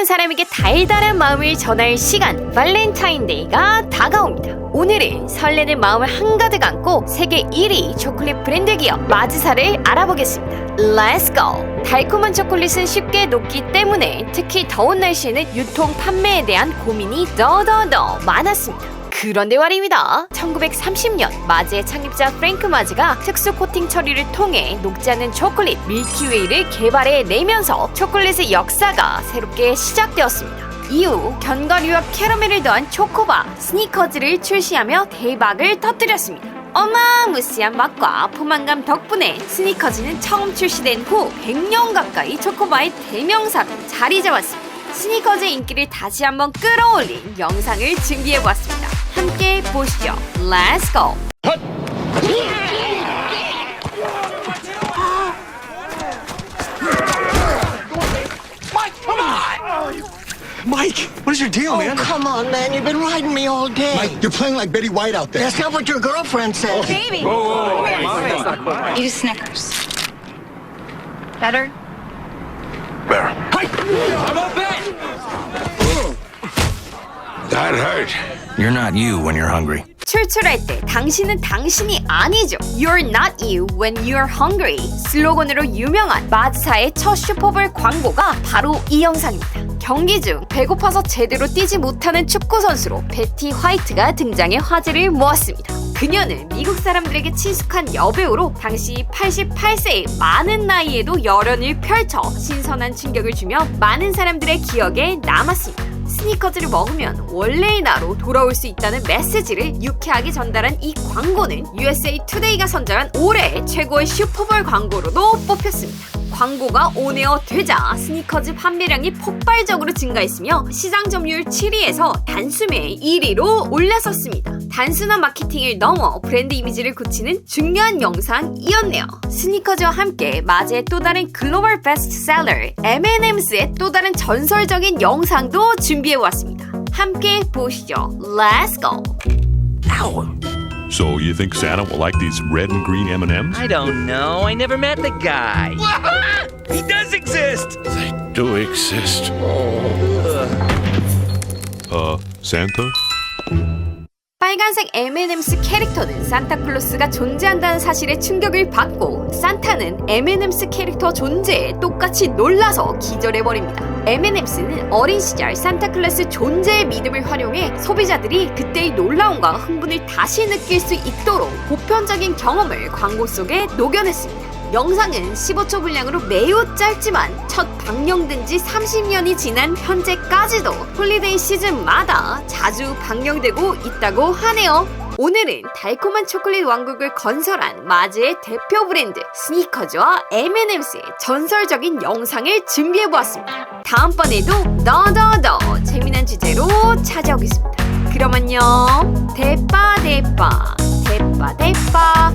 사랑하는 사람에게 달달한 마음을 전할 시간 발렌타인데이가 다가옵니다. 오늘은 설레는 마음을 한가득 안고 세계 1위 초콜릿 브랜드 기업 마즈사를 알아보겠습니다. Let's go! 달콤한 초콜릿은 쉽게 녹기 때문에 특히 더운 날씨에는 유통 판매에 대한 고민이 더더더 많았습니다. 그런데 말입니다. 1930년 마즈의 창립자 프랭크 마즈가 특수 코팅 처리를 통해 녹지 않는 초콜릿 밀키웨이를 개발해 내면서 초콜릿의 역사가 새롭게 시작되었습니다. 이후 견과류와 캐러멜을 더한 초코바, 스니커즈를 출시하며 대박을 터뜨렸습니다. 어마무시한 맛과 포만감 덕분에 스니커즈는 처음 출시된 후 100년 가까이 초코바의 대명사로 자리 잡았습니다. 스니커즈의 인기를 다시 한번 끌어올린 영상을 준비해보았습니다. 함께 보시죠. Let's go! Mike, what is your deal, Oh, man? come on, man. You've been riding me all day. Mike, you're playing like Betty White out there. That's not what your girlfriend said. Baby. Eat a Snickers. Better? That hurt. You're not you when you're hungry. 출출할 때 당신은 당신이 아니죠. You're not you when you're hungry. 슬로건으로 유명한 마즈사의 첫 슈퍼볼 광고가 바로 이 영상입니다. 경기 중 배고파서 제대로 뛰지 못하는 축구 선수로 베티 화이트가 등장해 화제를 모았습니다. 그녀는 미국 사람들에게 친숙한 여배우로 당시 88세의 많은 나이에도 열연을 펼쳐 신선한 충격을 주며 많은 사람들의 기억에 남았습니다. 스니커즈를 먹으면 원래의 나로 돌아올 수 있다는 메시지를 유쾌하게 전달한 이 광고는 USA 투데이가 선정한 올해 최고의 슈퍼볼 광고로도 뽑혔습니다. 광고가 온에어 되자 스니커즈 판매량이 폭발적으로 증가했으며 시장 점유율 7위에서 단숨에 1위로 올라섰습니다. 단순한 마케팅을 넘어 브랜드 이미지를 굳히는 중요한 영상이었네요. 스니커즈와 함께 마즈의 또 다른 글로벌 베스트셀러 M&Ms의 또 다른 전설적인 영상도 준비해왔습니다. 함께 보시죠. Let's go! So you think Santa will like these red and green M&Ms? I don't know. I never met the guy. he does exist. Do exist. Uh, Santa? 빨간색 M&M's 캐릭터는 산타클로스가 존재한다는 사실에 충격을 받고 산타는 M&M's 캐릭터 존재에 똑같이 놀라서 기절해버립니다. M&Ms는 어린 시절 산타클로스 존재의 믿음을 활용해 소비자들이 그때의 놀라움과 흥분을 다시 느낄 수 있도록 보편적인 경험을 광고 속에 녹여냈습니다. 영상은 15초 분량으로 매우 짧지만 첫 방영된 지 30년이 지난 현재까지도 홀리데이 시즌마다 자주 방영되고 있다고 하네요. 오늘은 달콤한 초콜릿 왕국을 건설한 마즈의 대표 브랜드 스니커즈와 M&Ms의 전설적인 영상을 준비해보았습니다. 다음번에도 더더더 재미난 주제로 찾아오겠습니다. 그럼 안녕. 대빠 대빠 대빠 대빠